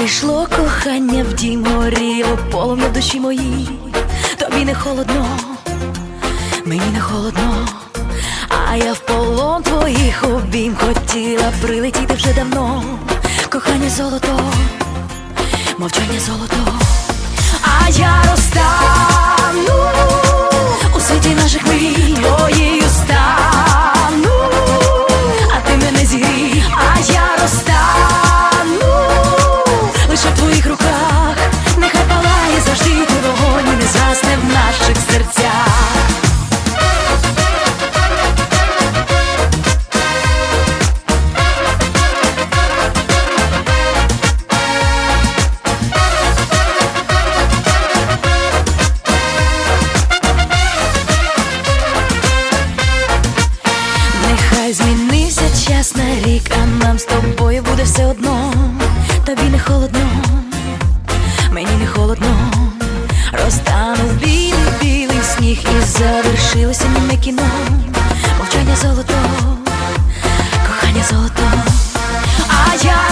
Прийшло кохання в дім горіло полум'я душі моїй, тобі не холодно, мені не холодно, а я в полон твоїх обійм хотіла прилетіти вже давно, кохання золото, мовчання золото. Нехай змінився час на рік, а нам з тобою буде все одно. Тобі не холодно, мені не холодно. Розтанув білий білий сніг і завершилося німе кіно. Мовчання золото, кохання золото. А я